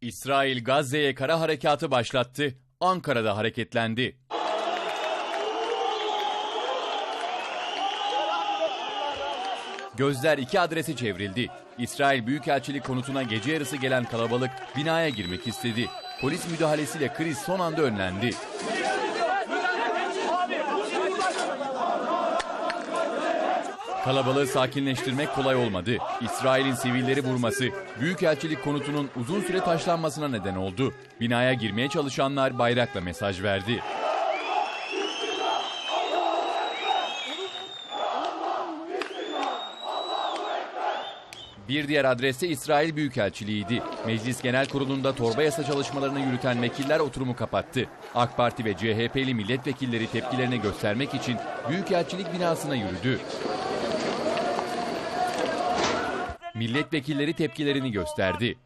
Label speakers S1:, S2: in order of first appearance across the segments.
S1: İsrail Gazze'ye kara harekatı başlattı. Ankara'da hareketlendi. Gözler iki adrese çevrildi. İsrail Büyükelçilik konutuna gece yarısı gelen kalabalık binaya girmek istedi. Polis müdahalesiyle kriz son anda önlendi. Kalabalığı sakinleştirmek kolay olmadı. İsrail'in sivilleri vurması, Büyükelçilik konutunun uzun süre taşlanmasına neden oldu. Binaya girmeye çalışanlar bayrakla mesaj verdi. Bir diğer adreste İsrail Büyükelçiliğiydi. Meclis Genel Kurulu'nda torba yasa çalışmalarını yürüten vekiller oturumu kapattı. AK Parti ve CHP'li milletvekilleri tepkilerini göstermek için Büyükelçilik binasına yürüdü. Milletvekilleri tepkilerini gösterdi.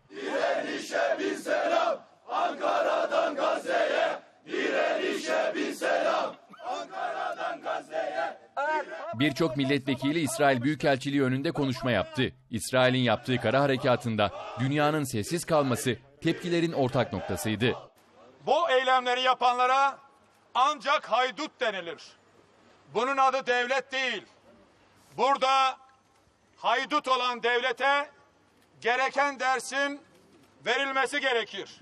S1: Birçok milletvekili İsrail Büyükelçiliği önünde konuşma yaptı. İsrail'in yaptığı kara harekatında dünyanın sessiz kalması tepkilerin ortak noktasıydı.
S2: Bu eylemleri yapanlara ancak haydut denilir. Bunun adı devlet değil. Burada haydut olan devlete gereken dersin verilmesi gerekir.